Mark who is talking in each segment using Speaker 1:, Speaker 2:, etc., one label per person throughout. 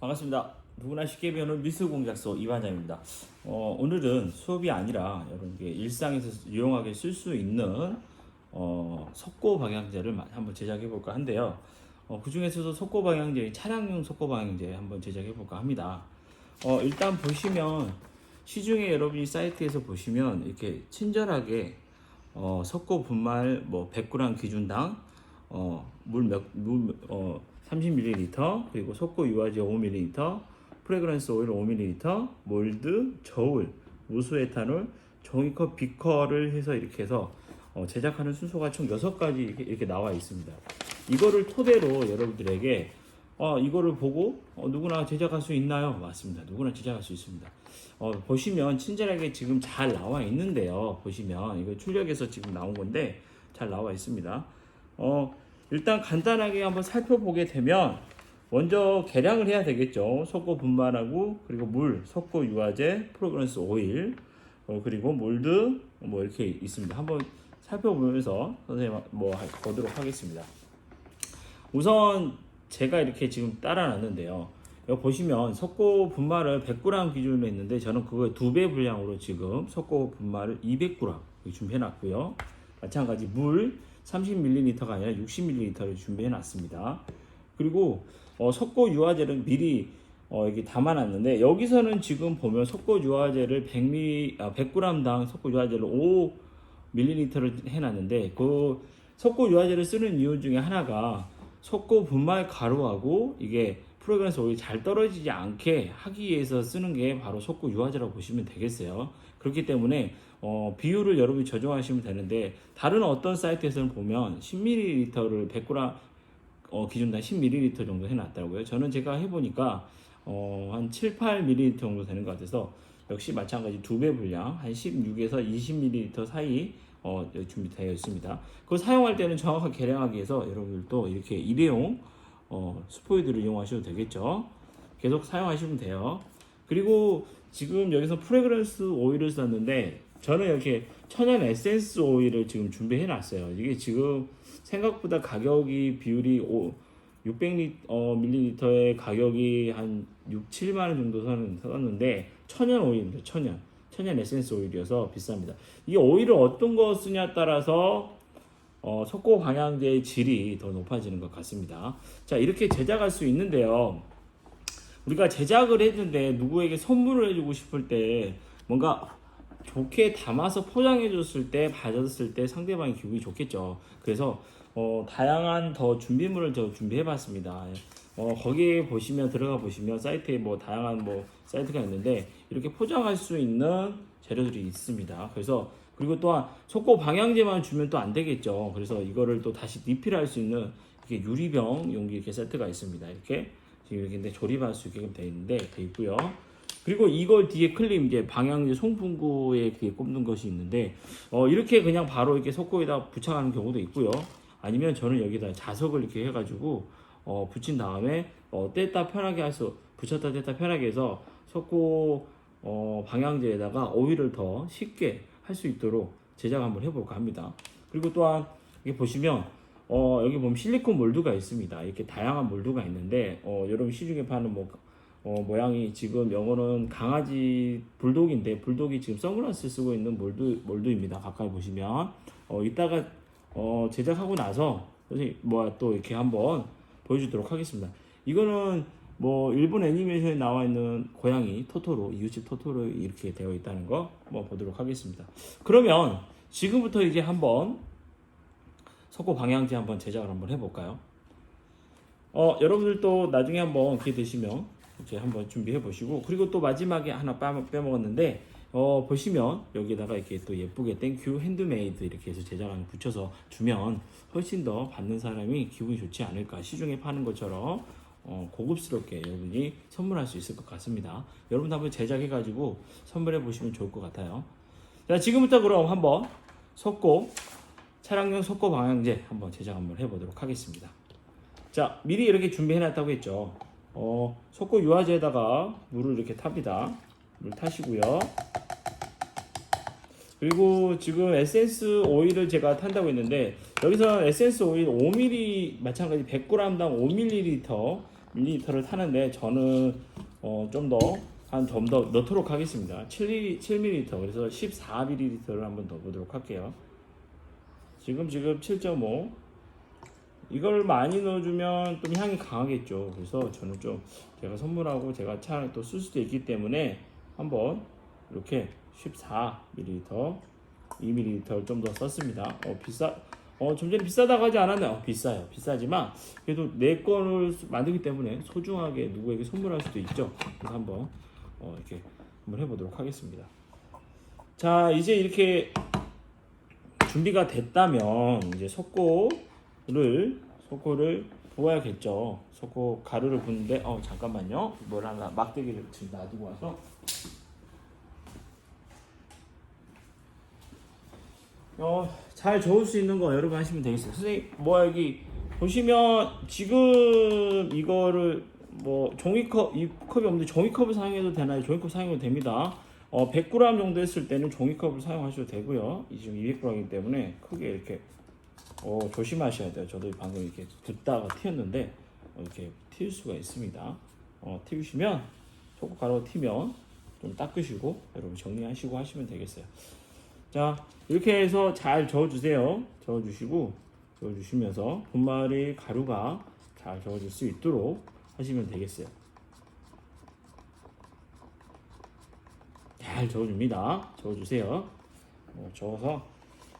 Speaker 1: 반갑습니다. 누구나 쉽게 배우는 미술 공작소 이반장입니다. 어, 오늘은 수업이 아니라 여러분께 일상에서 유용하게 쓸 수 있는 어, 석고 방향제를 마- 한번 제작해 볼까 한데요. 어, 그 중에서도 석고 방향제, 차량용 석고 방향제 한번 제작해 볼까 합니다. 어, 일단 보시면 시중에 여러분이 사이트에서 보시면 이렇게 친절하게 어, 석고 분말 뭐 100g 기준당 어, 물몇물 어, 30ml 그리고 석고 유화제 5ml 프레그런스 오일 5ml 몰드 저울 무수에탄올 종이컵 비커를 해서 이렇게 해서 어, 제작하는 순서가 총 6가지 이렇게, 이렇게 나와 있습니다. 이거를 토대로 여러분들에게 어, 이거를 보고 어, 누구나 제작할 수 있나요? 맞습니다. 누구나 제작할 수 있습니다. 어, 보시면 친절하게 지금 잘 나와 있는데요. 보시면 이거 출력해서 지금 나온 건데 잘 나와 있습니다. 어, 일단 간단하게 한번 살펴보게 되면 먼저 계량을 해야 되겠죠. 석고 분말하고 그리고 물, 석고 유화제, 프로그런스 오일, 어, 그리고 몰드 뭐 이렇게 있습니다. 한번 살펴보면서 선생님 뭐 하- 보도록 하겠습니다. 우선 제가 이렇게 지금 따라놨는데요. 여기 보시면 석고 분말을 100g 기준으로 했는데 저는 그거의 두배 분량으로 지금 석고 분말을 200g 준비해 놨고요. 마찬가지 물 30ml가 아니라 60ml를 준비해 놨습니다. 그리고 어, 석고 유화제를 미리 어, 여기 담아놨는데 여기서는 지금 보면 석고 유화제를 100ml, 아, 100g당 석고 유화제를 5ml를 해놨는데 그 석고 유화제를 쓰는 이유 중에 하나가 석고 분말 가루하고 이게 프로그런스 오일이 잘 떨어지지 않게 하기 위해서 쓰는 게 바로 석고 유화제라고 보시면 되겠어요. 그렇기 때문에 어, 비율을 여러분이 조정하시면 되는데 다른 어떤 사이트에서는 보면 10ml를 100g 어, 기준당 10ml 정도 해놨더라고요. 저는 제가 해보니까 어, 한 7, 8ml 정도 되는 것 같아서 역시 마찬가지 두 배 분량 한 16에서 20ml 사이 어, 준비되어 있습니다. 그거 사용할 때는 정확하게 계량하기 위해서 여러분들도 이렇게 일회용 어, 스포이드를 이용하셔도 되겠죠. 계속 사용하시면 돼요. 그리고 지금 여기서 프레그런스 오일을 썼는데 저는 이렇게 천연 에센스 오일을 지금 준비해 놨어요. 이게 지금 생각보다 가격이 비율이 600ml의 가격이 한 6, 7만 원 정도 선- 썼는데 천연 오일입니다. 천연. 천연 에센스 오일이어서 비쌉니다. 이 오일을 어떤 거 쓰냐에 따라서 어, 석고 방향제의 질이 더 높아지는 것 같습니다. 자, 이렇게 제작할 수 있는데요. 우리가 제작을 했는데 누구에게 선물을 해주고 싶을 때 뭔가 좋게 담아서 포장해 줬을 때 받았을 때 상대방이 기분이 좋겠죠. 그래서 어, 다양한 더 준비물을 저 준비해 봤습니다. 어, 거기에 보시면 들어가 보시면 사이트에 뭐 다양한 뭐 사이트가 있는데 이렇게 포장할 수 있는 재료들이 있습니다. 그래서 그리고 또한 속고 방향제만 주면 또 안 되겠죠. 그래서 이거를 또 다시 리필할 수 있는 이렇게 유리병 용기 이렇게 세트가 있습니다. 이렇게 지금 이렇게 근데 조립할 수 있게끔 돼 있는데 돼 있고요. 그리고 이걸 뒤에 클립 이제 방향제 송풍구에 뒤에 꼽는 것이 있는데 어, 이렇게 그냥 바로 이렇게 속고에다 부착하는 경우도 있고요. 아니면 저는 여기다 자석을 이렇게 해가지고 어, 붙인 다음에 어, 뗐다 편하게 할 수 붙였다 뗐다 편하게 해서 속고 어, 방향제에다가 오일을 더 쉽게 할 수 있도록 제작 한번 해볼까 합니다. 그리고 또한 여기 보시면 어, 여기 보면 실리콘 몰드가 있습니다. 이렇게 다양한 몰드가 있는데 어, 여러분 시중에 파는 뭐 어, 모양이 지금 영어는 강아지 불독인데 불독이 지금 선글라스 쓰고 있는 몰드 몰드입니다. 가까이 보시면 어, 이따가 어, 제작하고 나서 뭐또 이렇게 한번 보여주도록 하겠습니다. 이거는 뭐 일본 애니메이션에 나와 있는 고양이 토토로 이웃집 토토로 이렇게 되어 있다는 거 한번 보도록 하겠습니다. 그러면 지금부터 이제 한번 석고 방향제 한번 제작을 한번 해볼까요? 어 여러분들도 나중에 한번 기회 되시면 이제 한번 준비해 보시고 그리고 또 마지막에 하나 빼먹- 빼먹었는데 어 보시면 여기다가 이렇게 또 예쁘게 땡큐 핸드메이드 이렇게 해서 제작안 붙여서 주면 훨씬 더 받는 사람이 기분이 좋지 않을까 시중에 파는 것처럼 어, 고급스럽게 여러분이 선물할 수 있을 것 같습니다. 여러분도 한번 제작해 가지고 선물해 보시면 좋을 것 같아요. 자 지금부터 그럼 한번 석고 차량용 석고 방향제 한번 제작 한번 해보도록 하겠습니다. 자 미리 이렇게 준비해 놨다고 했죠. 어, 석고 유화제에다가 물을 이렇게 탑니다. 물 타시고요. 그리고 지금 에센스 오일을 제가 탄다고 했는데 여기서 에센스 오일 5ml 마찬가지 100g당 5ml 밀리리터를 타는데 저는 어, 좀 더 한 좀 더 넣도록 하겠습니다. 7, 7ml 그래서 14ml를 한번 넣어보도록 할게요. 지금 지금 7.5 이걸 많이 넣어주면 좀 향이 강하겠죠. 그래서 저는 좀 제가 선물하고 제가 차를 또쓸 수도 있기 때문에 한번 이렇게 14ml, 2ml 좀더 썼습니다. 어 비싸, 어 좀 전에 비싸다고 하지 않았나요? 어, 비싸요. 비싸지만 그래도 내 거를 만들기 때문에 소중하게 누구에게 선물할 수도 있죠. 그래서 한번 어 이렇게 한번 해보도록 하겠습니다. 자 이제 이렇게 준비가 됐다면 이제 석고를 석고를 부어야겠죠. 석고 가루를 붓는데 어 잠깐만요. 뭘 하나 막대기를 지금 놔두고 와서 어 잘 저을 수 있는 거 여러분 하시면 되겠어요. 선생님 뭐 여기 보시면 지금 이거를 뭐 종이컵 이 컵이 없는데 종이컵을 사용해도 되나요? 종이컵 사용해도 됩니다. 어 100g 정도 했을 때는 종이컵을 사용하셔도 되고요. 이 지금 200g이기 때문에 크게 이렇게 어, 조심하셔야 돼요. 저도 방금 이렇게 붓다가 튀었는데 어, 이렇게 튈 수가 있습니다. 어, 튀우시면 초코 가루 튀면 좀 닦으시고 여러분 정리하시고 하시면 되겠어요. 자 이렇게 해서 잘 저어주세요. 저어주시고 저어주시면서 분말이 가루가 잘 저어질 수 있도록 하시면 되겠어요. 잘 저어줍니다. 저어주세요. 어, 저어서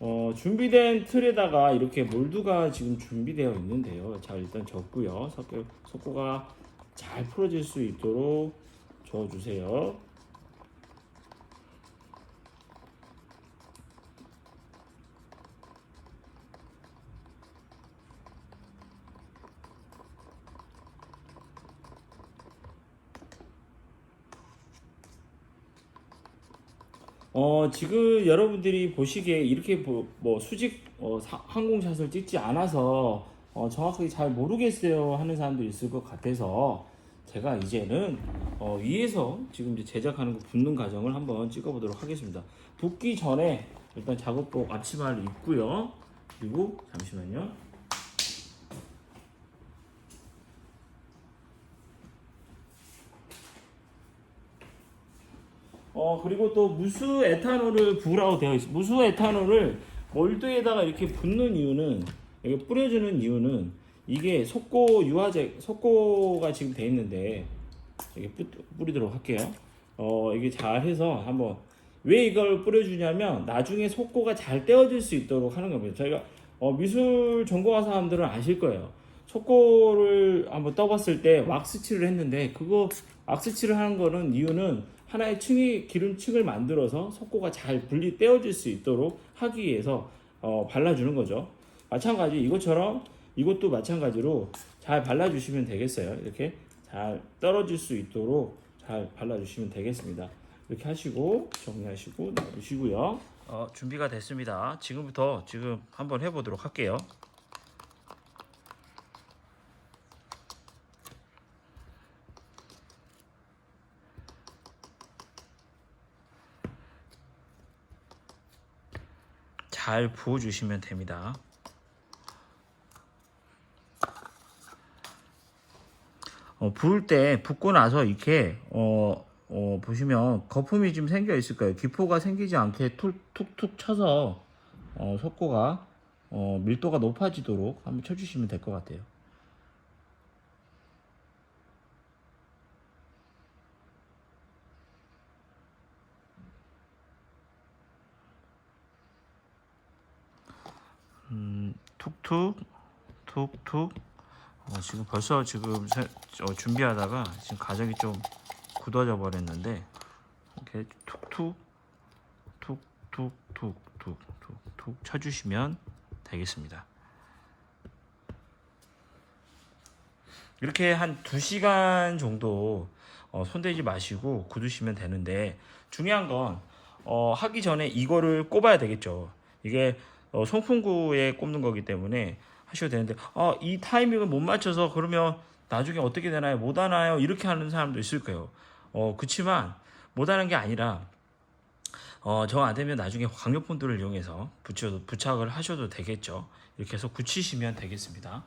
Speaker 1: 어, 준비된 틀에다가 이렇게 몰두가 지금 준비되어 있는데요. 자 일단 적고요. 석고, 석고가 잘 풀어질 수 있도록 저어주세요. 어 지금 여러분들이 보시기에 이렇게 뭐, 뭐 수직 어, 사- 항공샷을 찍지 않아서 어, 정확하게 잘 모르겠어요 하는 사람도 있을 것 같아서 제가 이제는 어, 위에서 지금 이제 제작하는 거 붓는 과정을 한번 찍어보도록 하겠습니다. 붓기 전에 일단 작업복 앞치마를 입고요. 그리고 잠시만요. 어 그리고 또 무수 에탄올을 부으라고 되어 있습니다. 무수 에탄올을 몰드에다가 이렇게 붓는 이유는 이게 뿌려주는 이유는 이게 속고 유화제 속고가 지금 돼 있는데 이게 뿌, 뿌리도록 할게요. 어 이게 잘 해서 한번 왜 이걸 뿌려주냐면 나중에 속고가 잘 떼어질 수 있도록 하는 겁니다. 저희가 어, 미술 전공한 사람들은 아실 거예요. 속고를 한번 떠봤을 때 왁스칠을 했는데 그거 왁스칠을 하는 거는 이유는 하나의 층이 기름층을 만들어서 속고가 잘 분리 떼어질 수 있도록 하기 위해서 어, 발라주는 거죠. 마찬가지 이것처럼 이것도 마찬가지로 잘 발라주시면 되겠어요. 이렇게 잘 떨어질 수 있도록 잘 발라주시면 되겠습니다. 이렇게 하시고 정리하시고 놔두시고요. 어, 준비가 됐습니다. 지금부터 지금 한번 해보도록 할게요. 잘 부어주시면 됩니다. 어, 부을 때 붓고 나서 이렇게 어, 어, 보시면 거품이 좀 생겨 있을 거예요. 기포가 생기지 않게 툭, 툭툭 쳐서 어, 석고가 어, 밀도가 높아지도록 한번 쳐주시면 될 것 같아요. 음, 툭툭 툭툭 어, 지금 벌써 지금 세- 어, 준비하다가 지금 가정이 좀 굳어져 버렸는데 이렇게 툭툭 툭툭툭툭툭툭 쳐주시면 되겠습니다. 이렇게 한 2시간 정도 어, 손대지 마시고 굳으시면 되는데 중요한 건 어, 하기 전에 이거를 꼽아야 되겠죠. 이게 어, 송풍구에 꼽는 거기 때문에 하셔도 되는데 아, 이 타이밍을 못 맞춰서 그러면 나중에 어떻게 되나요? 못 하나요? 이렇게 하는 사람도 있을 거예요. 어, 그렇지만 못 하는 게 아니라 어, 정안 되면 나중에 강력본드를 이용해서 붙여, 부착을 하셔도 되겠죠. 이렇게 해서 굳히시면 되겠습니다.